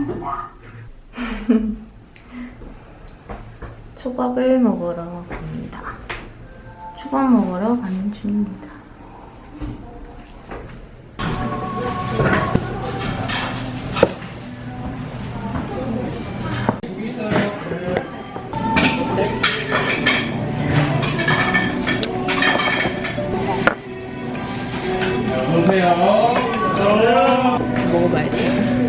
초밥을 먹으러 갑니다. 초밥 먹으러 가는 중입니다. 먹어봐야지.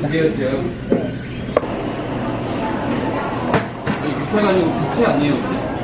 두 개였죠. 아니, 육회가 아니고 부채 아니에요?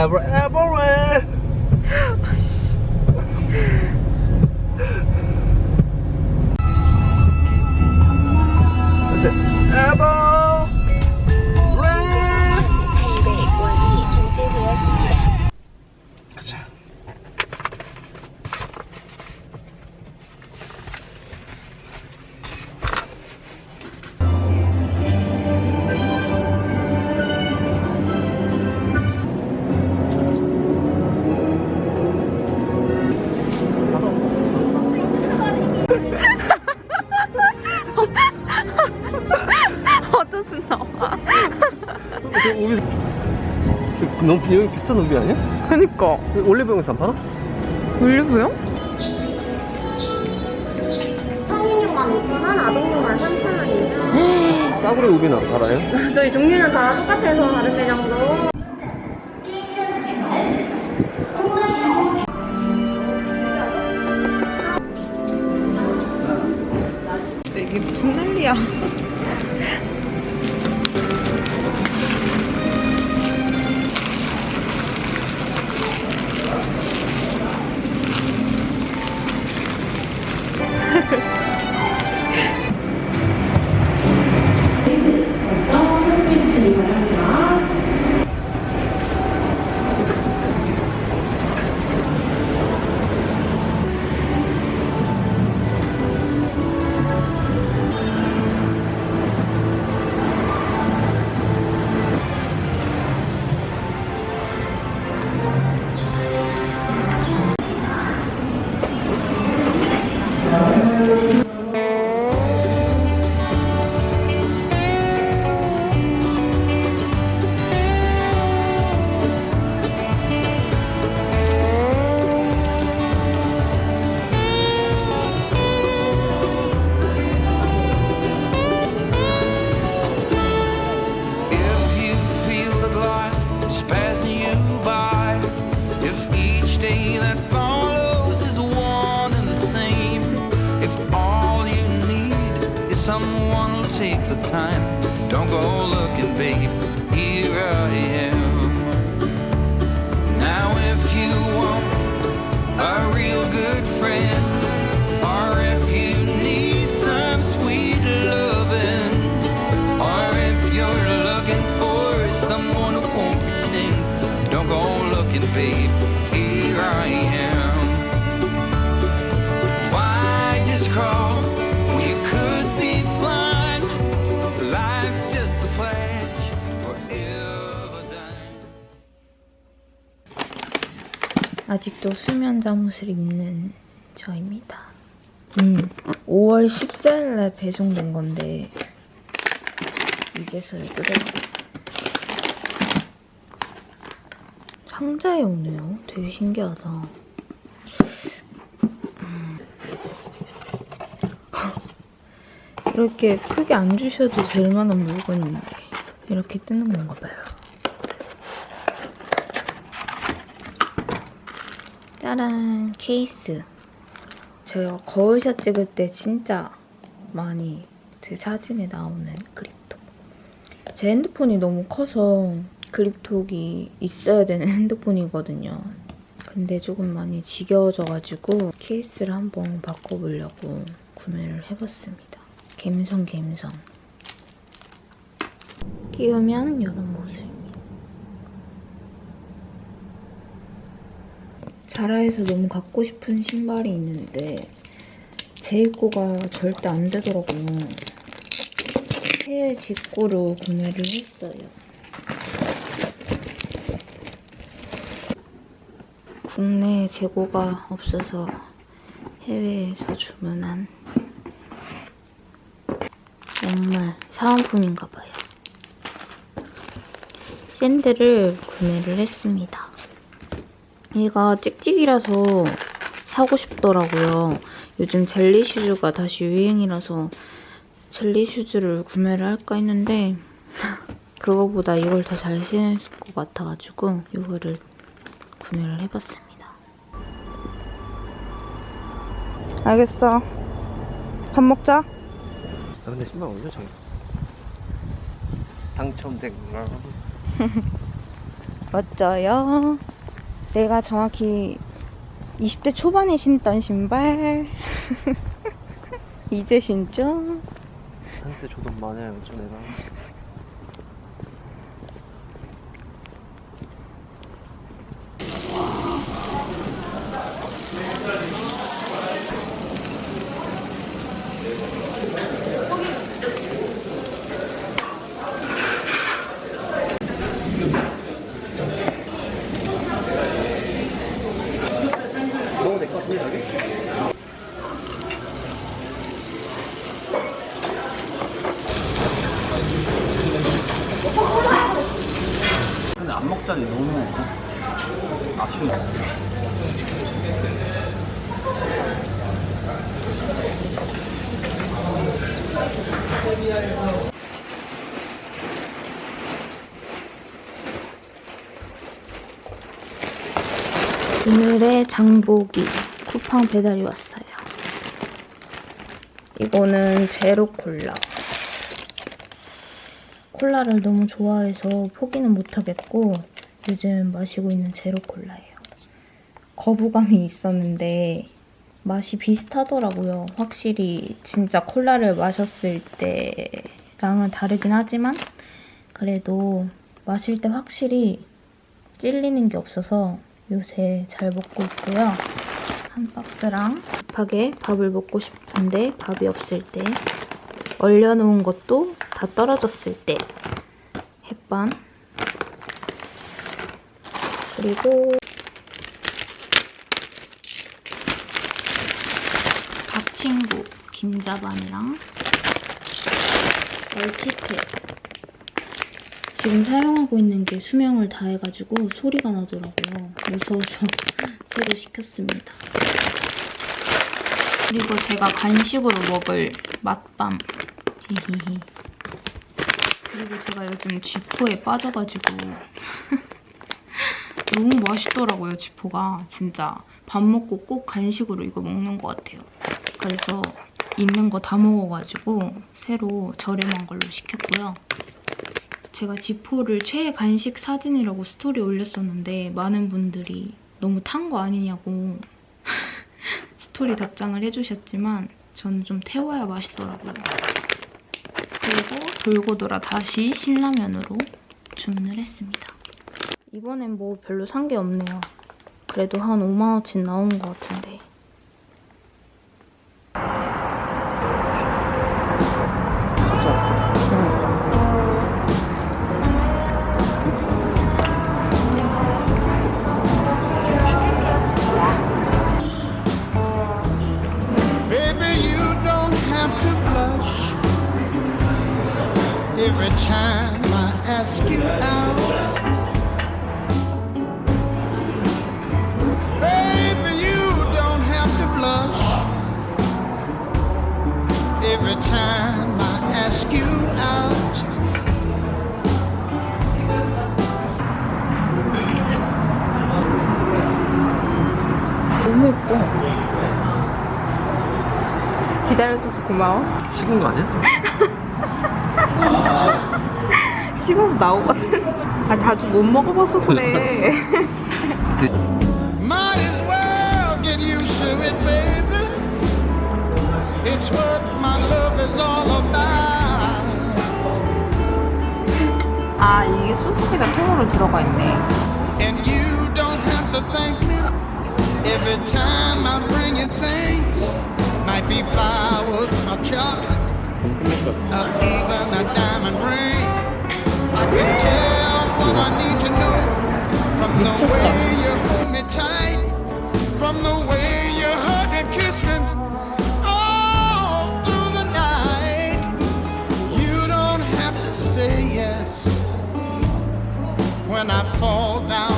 uh, 어떤 숨 나와? 저 여기 너무 비- 여기 비싼 놈비 아니야? 그니까. 올리브영에서 안 팔아? 올리브영? 성인용 15,000원, 아동용 13,000원이에요. 싸구려 우비는 안 팔아요? 저희 종류는 다 똑같아서 다른 매장도. 이게 무슨 난리야? 아직도 수면 잠옷을 입는 저입니다. 음, 5월 14일 날 배송된 건데 이제서야 뜯어보고 상자에 오네요. 되게 신기하다. 음. 이렇게 크게 안 주셔도 될 만한 물건인데 이렇게 뜯는 건가 봐요. 짜란 케이스. 제가 거울샷 찍을 때 진짜 많이 제 사진에 나오는 그립톡 제 핸드폰이 너무 커서 그립톡이 있어야 되는 핸드폰이거든요. 근데 조금 많이 지겨워져가지고 케이스를 한번 바꿔보려고 구매를 해봤습니다. 갬성 갬성. 끼우면 이런 모습입니다 자라에서 너무 갖고 싶은 신발이 있는데 제 입고가 절대 안 되더라고요. 해외 직구로 구매를 했어요. 국내 재고가 없어서 해외에서 주문한 정말 사은품인가 봐요. 샌들을 구매를 했습니다. 얘가 찍찍이라서 사고 싶더라고요. 요즘 젤리 슈즈가 다시 유행이라서 젤리 슈즈를 구매를 할까 했는데 그거보다 이걸 더 잘 신을 것 같아가지고 이거를 구매를 해봤습니다. 알겠어. 밥 먹자. 아 근데 신발 어디서 저기 당첨된 건가? 멋져요. 내가 정확히 20대 초반에 신던 신발. 이제 신죠? 한때 줘돈 많아요 좀 내가 먹어도 될 것 같은데 여기? 근데 안 먹자니 너무 아쉬워. 오늘의 장보기 쿠팡 배달이 왔어요. 이거는 제로 콜라. 콜라를 너무 좋아해서 포기는 못하겠고 요즘 마시고 있는 제로 콜라예요. 거부감이 있었는데 맛이 비슷하더라고요. 확실히 진짜 콜라를 마셨을 때랑은 다르긴 하지만 그래도 마실 때 확실히 찔리는 게 없어서 요새 잘 먹고 있고요. 한 박스랑 급하게 밥을 먹고 싶은데 밥이 없을 때 얼려놓은 것도 다 떨어졌을 때 햇반 그리고 밥 친구 김자반이랑 멀티탭 지금 사용하고 있는 게 수명을 다 해가지고 소리가 나더라고요. 무서워서 새로 시켰습니다. 그리고 제가 간식으로 먹을 맛밤. 그리고 제가 요즘 쥐포에 빠져가지고 너무 맛있더라고요, 쥐포가. 진짜 밥 먹고 꼭 간식으로 이거 먹는 것 같아요. 그래서 있는 거 다 먹어가지고 새로 저렴한 걸로 시켰고요. 제가 지포를 최애 간식 사진이라고 스토리 올렸었는데 많은 분들이 너무 탄 거 아니냐고 스토리 답장을 해주셨지만 저는 좀 태워야 맛있더라고요. 그리고 돌고 돌아 다시 신라면으로 주문을 했습니다. 이번엔 뭐 별로 산 게 없네요. 그래도 한 5만원치 나오는 것 같은데. 기다려줘서 고마워. 식은 거 아니야? 식어서 나오거든. 아, 자주 못 먹어봐서 그래. Might as well get used to it, baby. It's what my love is all about. 아, 이게 소시지가 통으로 들어가 있네. And you don't have to thank me every time I bring you things. Might be flowers or chocolate, or uh, even a diamond ring. I can tell what I need to know from the way you hold me tight, from the way you hug and kiss me all through the night. You don't have to say yes when I fall down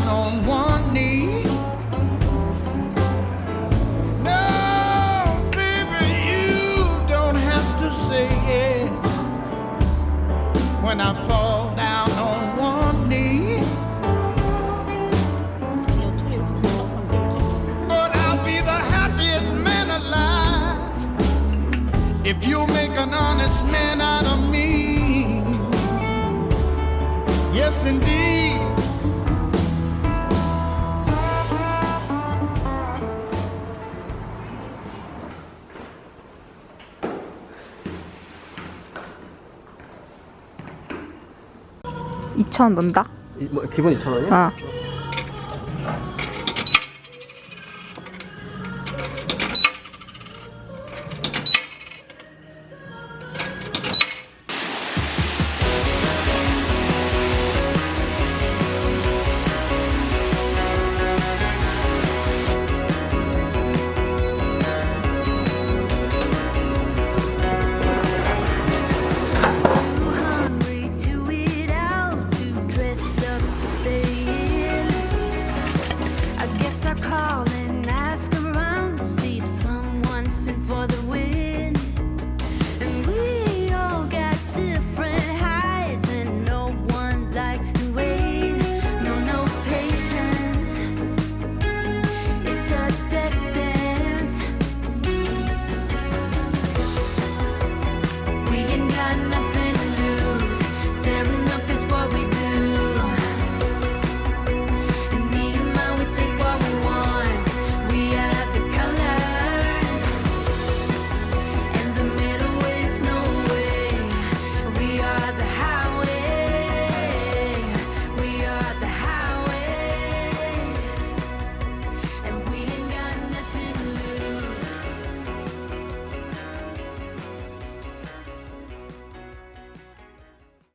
Yes, indeed. 이천 넣는다? 이- 뭐, 기본 2,000원이야? 아.